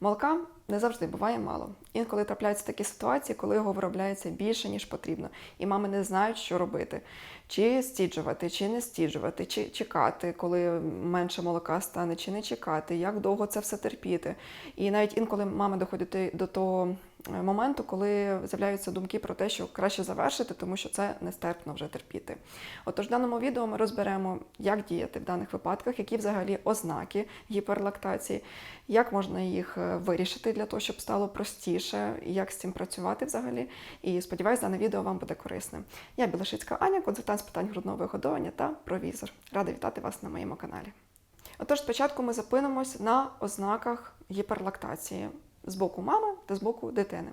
Молока не завжди буває мало. Інколи трапляються такі ситуації, коли його виробляється більше, ніж потрібно, і мами не знають, що робити. Чи стіджувати, чи не стіджувати, чи чекати, коли менше молока стане, чи не чекати, як довго це все терпіти. І навіть інколи мами доходять до того моменту, коли з'являються думки про те, що краще завершити, тому що це нестерпно вже терпіти. Отож, в даному відео ми розберемо, як діяти в даних випадках, які взагалі ознаки гіперлактації, як можна їх е, вирішити для того, щоб стало простіше, як з цим працювати взагалі. І сподіваюся, дане відео вам буде корисним. Я Білошицька Аня, консультант з питань грудного вигодовування та провізор. Рада вітати вас на моєму каналі. Отож, спочатку ми зупинимось на ознаках гіперлактації з боку мами та з боку дитини.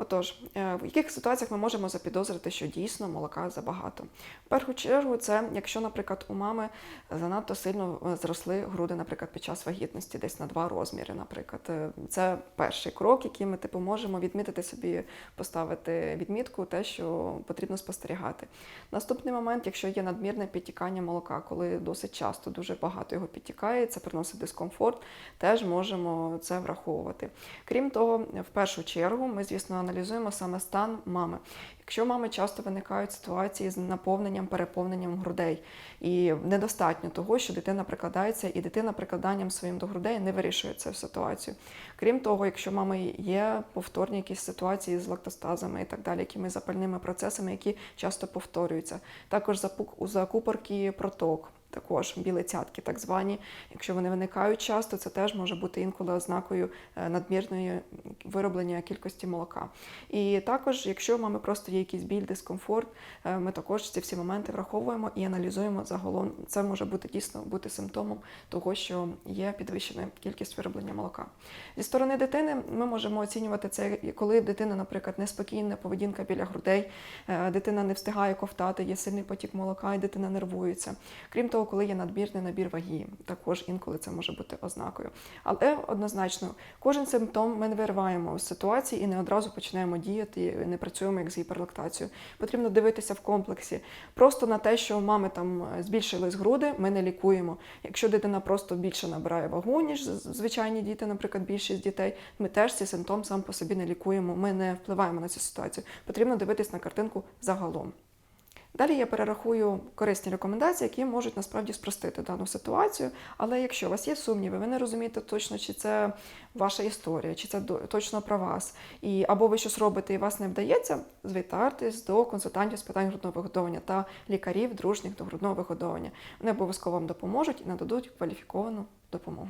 Отож, е, в яких ситуаціях ми можемо запідозрити, що дійсно молока забагато? В першу чергу, це якщо, наприклад, у мами занадто сильно е, зросли груди, наприклад, під час вагітності, десь на два розміри, наприклад. Е, Це перший крок, який ми типу можемо відмітити собі, поставити відмітку, те, що потрібно спостерігати. Наступний момент, якщо є надмірне підтікання молока, коли досить часто дуже багато його підтікає, це приносить дискомфорт, теж можемо це враховувати. Крім того, в першу чергу ми, звісно, аналізуємо саме стан мами. Якщо мами часто виникають ситуації з наповненням, переповненням грудей, і недостатньо того, що дитина прикладається, і дитина прикладанням своїм до грудей не вирішує цю ситуацію. Крім того, якщо мами є повторні якісь ситуації з лактостазами і так далі, якими запальними процесами, які часто повторюються, також запук- закупорки проток. Також білі цятки, так звані. Якщо вони виникають часто, це теж може бути інколи ознакою е, надмірної вироблення кількості молока. І також, якщо у мами просто є якийсь біль, дискомфорт, е, ми також ці всі моменти враховуємо і аналізуємо загалом. Це може бути дійсно бути симптомом того, що є підвищена кількість вироблення молока. Зі сторони дитини ми можемо оцінювати це, коли в дитини, наприклад, неспокійна поведінка біля грудей, е, дитина не встигає ковтати, є сильний потік молока, і дитина нервується. Крім того, коли є надмірний набір ваги, також інколи це може бути ознакою. Але однозначно, кожен симптом ми не вириваємо з ситуації і не одразу починаємо діяти, не працюємо як з гіперлактацією. Потрібно дивитися в комплексі. Просто на те, що у мами там збільшились груди, ми не лікуємо. Якщо дитина просто більше набирає вагу, ніж звичайні діти, наприклад, більшість дітей, ми теж цей симптом сам по собі не лікуємо. Ми не впливаємо на цю ситуацію. Потрібно дивитись на картинку загалом. Далі я перерахую корисні рекомендації, які можуть насправді спростити дану ситуацію. Але якщо у вас є сумніви, ви не розумієте точно, чи це ваша історія, чи це точно про вас, і або ви щось робите і вас не вдається, звітайтесь до консультантів з питань грудного вигодовування та лікарів, дружніх до грудного вигодовування. Вони обов'язково вам допоможуть і нададуть кваліфіковану допомогу.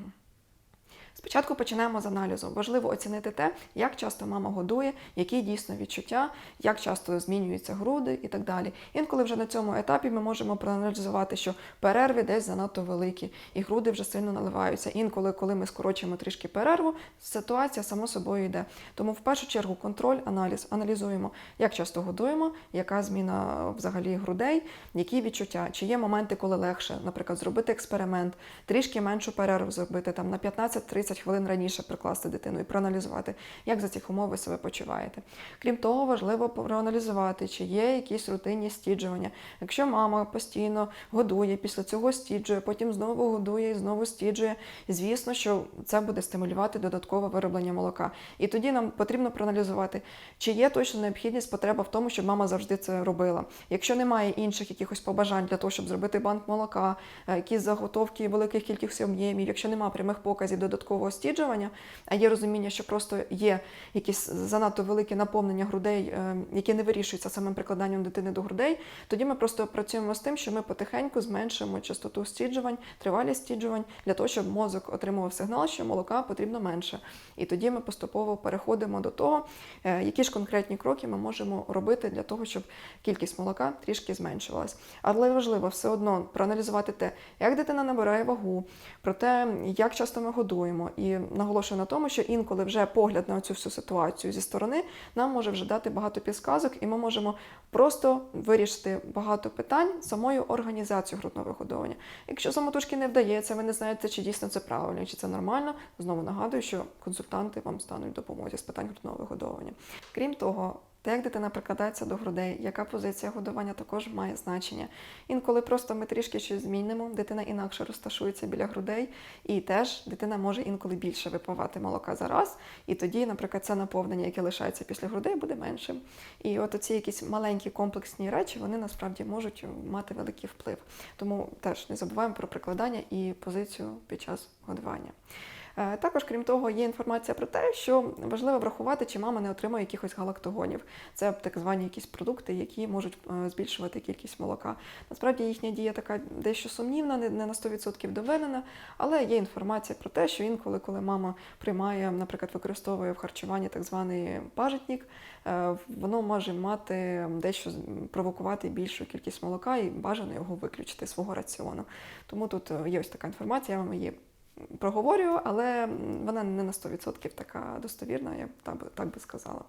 Спочатку починаємо з аналізу. Важливо оцінити те, як часто мама годує, які дійсно відчуття, як часто змінюються груди і так далі. Інколи вже на цьому етапі ми можемо проаналізувати, що перерви десь занадто великі, і груди вже сильно наливаються. Інколи, коли ми скорочуємо трішки перерву, ситуація само собою йде. Тому в першу чергу контроль, аналіз, аналізуємо, як часто годуємо, яка зміна взагалі грудей, які відчуття, чи є моменти, коли легше, наприклад, зробити експеримент, трішки меншу перерву зробити там на 15-30 хвилин раніше прикласти дитину і проаналізувати, як за цих умов ви себе почуваєте. Крім того, важливо проаналізувати, чи є якісь рутинні стіджування. Якщо мама постійно годує, після цього стіджує, потім знову годує і знову стіджує, звісно, що це буде стимулювати додаткове вироблення молока. І тоді нам потрібно проаналізувати, чи є точно необхідність, потреба в тому, щоб мама завжди це робила. Якщо немає інших якихось побажань для того, щоб зробити банк молока, е, якісь заготовки великих кількох об'ємів, якщо немає прямих показів додаткового стіджування, а є розуміння, що просто є якісь занадто велике наповнення грудей, е, яке не вирішується самим прикладанням дитини до грудей, тоді ми просто працюємо з тим, що ми потихеньку зменшуємо частоту стіджувань, тривалість стіджувань для того, щоб мозок отримував сигнал, що молока потрібно менше. І тоді ми поступово переходимо до того, е, які ж конкретні кроки ми можемо робити для того, щоб кількість молока трішки зменшувалась. Але важливо все одно проаналізувати те, як дитина набирає вагу, про те, як часто ми годуємо. І наголошую на тому, що інколи вже погляд на цю всю ситуацію зі сторони нам може вже дати багато підсказок, і ми можемо просто вирішити багато питань самою організацією грудного вигодовування. Якщо самотужки не вдається, ви не знаєте, чи дійсно це правильно, чи це нормально. Знову нагадую, що консультанти вам стануть в з питань грудного вигодовування. Крім того, те, як дитина прикладається до грудей, яка позиція годування також має значення. Інколи просто ми трішки щось змінимо, дитина інакше розташується біля грудей, і теж дитина може інколи більше випивати молока за раз, і тоді, наприклад, це наповнення, яке лишається після грудей, буде меншим. І от оці якісь маленькі комплексні речі, вони насправді можуть мати великий вплив. Тому теж не забуваємо про прикладання і позицію під час годування. Е, Також, крім того, є інформація про те, що важливо врахувати, чи мама не отримує якихось галактогонів. Це так звані якісь продукти, які можуть е, збільшувати кількість молока. Насправді їхня дія така дещо сумнівна, не на 100% доведена, але є інформація про те, що інколи, коли мама приймає, наприклад, використовує в харчуванні так званий пажитник, е, воно може мати дещо провокувати більшу кількість молока і бажано його виключити з свого раціону. Тому тут є ось така інформація, я вам її проговорюю, але вона не на 100% така достовірна, я б так так би сказала.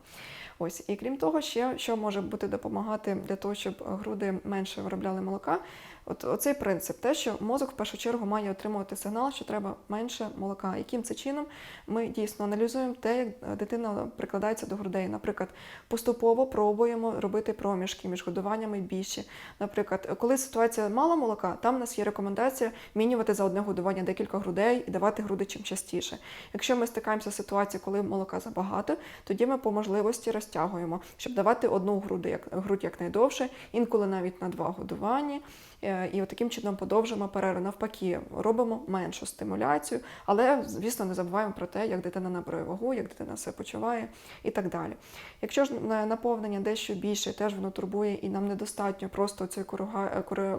Ось, і крім того, ще що може бути допомагати для того, щоб груди менше виробляли молока. От оцей принцип, те, що мозок в першу чергу має отримувати сигнал, що треба менше молока. Яким це чином ми дійсно аналізуємо те, як дитина прикладається до грудей. Наприклад, поступово пробуємо робити проміжки між годуваннями і більші. Наприклад, коли ситуація мало молока, там у нас є рекомендація мінювати за одне годування декілька грудей і давати груди чим частіше. Якщо ми стикаємося з ситуацією, коли молока забагато, тоді ми по можливості розтягуємо, щоб давати одну груди, як грудь якнайдовше, інколи навіть на два годування. Е, І от таким чином подовжимо перерву. Навпаки, робимо меншу стимуляцію, але, звісно, не забуваємо про те, як дитина набере вагу, як дитина себе почуває і так далі. Якщо ж наповнення дещо більше, теж воно турбує і нам недостатньо просто цим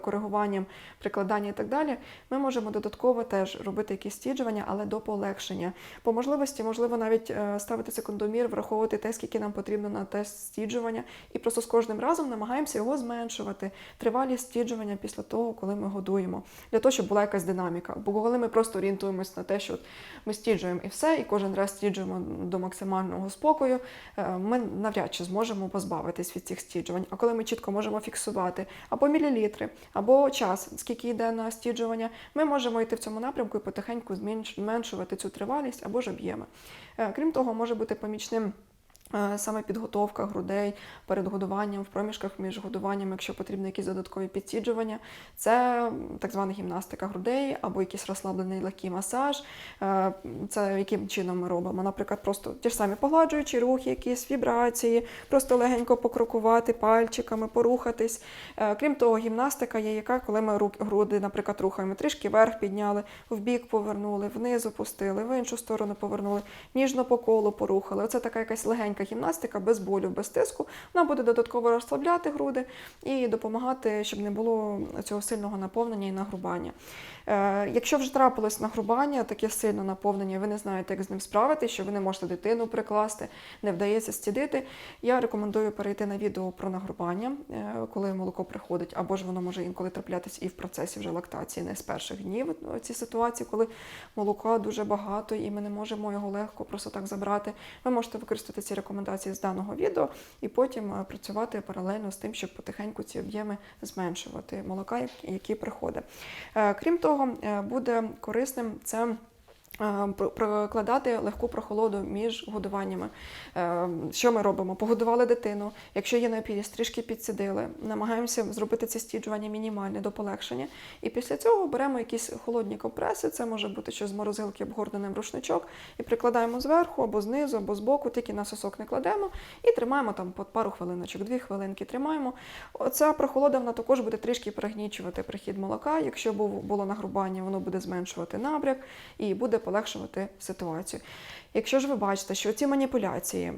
коригуванням, прикладання і так далі, ми можемо додатково теж робити якісь стіджування, але до полегшення. По можливості, можливо, навіть е, ставити секундомір, враховувати те, скільки нам потрібно на тест стіджування, і просто з кожним разом намагаємося його зменшувати. Тривалість стіджування після того, коли ми годуємо, для того, щоб була якась динаміка. Бо коли ми просто орієнтуємось на те, що ми стіджуємо і все, і кожен раз стіджуємо до максимального спокою, е, ми навряд чи зможемо позбавитись від цих стіджувань. А коли ми чітко можемо фіксувати або мілілітри, або час, скільки йде на стіджування, ми можемо йти в цьому напрямку і потихеньку зменшувати цю тривалість або ж об'єми. Е, Крім того, може бути помічним. Е, Саме підготовка грудей перед годуванням, в проміжках між годуванням, якщо потрібні якісь додаткові підсіджування, це так звана гімнастика грудей або якийсь розслаблений легкий масаж. Е, Це яким чином ми робимо? Наприклад, просто ті ж самі погладжуючі рухи, якісь вібрації, просто легенько покрокувати пальчиками, порухатись. Е, Крім того, гімнастика є яка, коли ми груди, наприклад, рухаємо трішки вверх підняли, вбік повернули, вниз опустили, в іншу сторону повернули, ніжно по колу порухали. Оце така якась легенька гімнастика без болю, без тиску. Вона буде додатково розслабляти груди і допомагати, щоб не було цього сильного наповнення і нагрубання. Е, Якщо вже трапилось нагрубання, таке сильне наповнення, ви не знаєте, як з ним справитися, що ви не можете дитину прикласти, не вдається стідити, я рекомендую перейти на відео про нагрубання, е, коли молоко приходить, або ж воно може інколи траплятись і в процесі вже лактації, не з перших днів е, ці ситуації, коли молока дуже багато і ми не можемо його легко просто так забрати. Ви можете використати ці рекомендації з даного відео і потім е, працювати паралельно з тим, щоб потихеньку ці об'єми зменшувати молока, які приходить. Е, Крім того, е, буде корисним це. Е, пр- Прокладати легку прохолоду між годуваннями. Е, Що ми робимо? Погодували дитину. Якщо є необхідність, трішки підсидили. Намагаємося зробити це стіджування мінімальне до полегшення. І після цього беремо якісь холодні компреси. Це може бути щось з морозилки обгорненим рушничок, і прикладаємо зверху або знизу, або збоку, тільки на сосок не кладемо, і тримаємо там по пару хвилиночок, дві хвилинки тримаємо. Оця прохолода вона також буде трішки пригнічувати прихід молока. Якщо було нагрубання, воно буде зменшувати набряк і буде полегшувати ситуацію. Якщо ж ви бачите, що ці маніпуляції,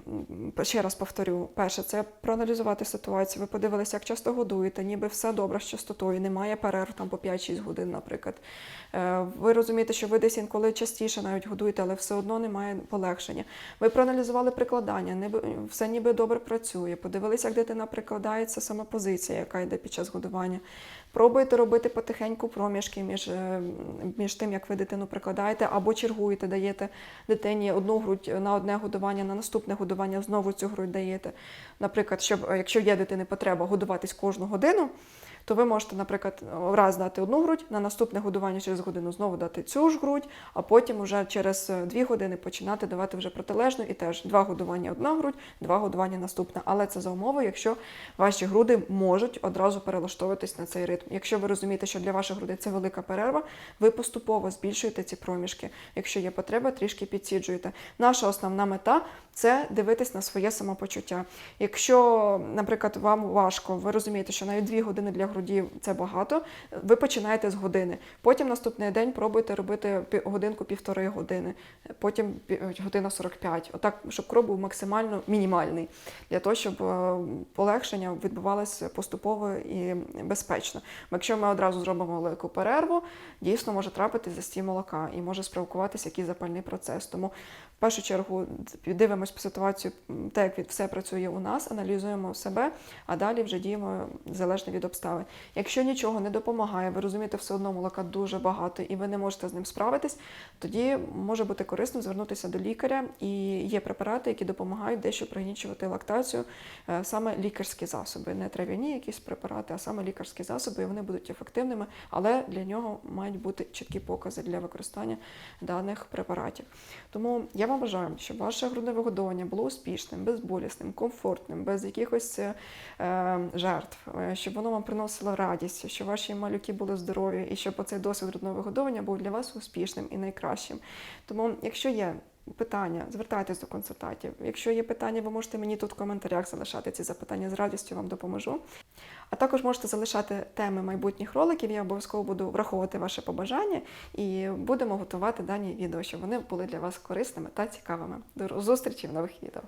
ще раз повторю, перше, це проаналізувати ситуацію. Ви подивилися, як часто годуєте, ніби все добре з частотою, немає перерв там по 5-6 годин, наприклад. Е, Ви розумієте, що ви десь інколи частіше навіть годуєте, але все одно немає полегшення. Ви проаналізували прикладання, все ніби добре працює. Подивилися, як дитина прикладається, саме позиція, яка йде під час годування. Пробуйте робити потихеньку проміжки між, е, між тим, як ви дитину прикладаєте, або чергуєте, даєте дитині одну грудь на одне годування, на наступне годування знову цю грудь даєте. Наприклад, щоб е, якщо є дитини потреба годуватись кожну годину, то ви можете, наприклад, раз дати одну грудь, на наступне годування через годину знову дати цю ж грудь, а потім уже через е, дві години починати давати вже протилежну і теж два годування одна грудь, два годування наступна. Але це за умови, якщо ваші груди можуть одразу перелаштовуватись на цей ритм. Якщо ви розумієте, що для ваших грудей це велика перерва, ви поступово збільшуєте ці проміжки. Якщо є потреба, трішки підсіджуєте. Наша основна мета це дивитись на своє самопочуття. Якщо, наприклад, вам важко, ви розумієте, що навіть дві години для грудів це багато, ви починаєте з години. Потім наступний день пробуйте робити годинку півтори години, потім година 45. Отак, щоб крок був максимально мінімальний, для того, щоб е, полегшення відбувалося поступово і безпечно. Якщо ми одразу зробимо велику перерву, дійсно може трапитись застій молока і може спровокуватися якийсь запальний процес. Тому першу чергу дивимось по ситуацію, те, як все працює у нас, аналізуємо себе, а далі вже діємо залежно від обставин. Якщо нічого не допомагає, ви розумієте, все одно молока дуже багато і ви не можете з ним справитись, тоді може бути корисно звернутися до лікаря. І є препарати, які допомагають дещо пригнічувати лактацію, е, саме лікарські засоби, не трав'яні якісь препарати, а саме лікарські засоби, і вони будуть ефективними, але для нього мають бути чіткі покази для використання даних препаратів. Тому я вам бажаю, щоб ваше грудне вигодовування було успішним, безболісним, комфортним, без якихось е, жертв, е, щоб воно вам приносило радість, щоб ваші малюки були здорові і щоб оцей досвід грудного вигодовування був для вас успішним і найкращим. Тому, якщо є питання, звертайтесь до консультантів. Якщо є питання, ви можете мені тут в коментарях залишати ці запитання, з радістю вам допоможу. А також можете залишати теми майбутніх роликів. Я обов'язково буду враховувати ваше побажання і будемо готувати дані відео, щоб вони були для вас корисними та цікавими. До зустрічі в нових відео.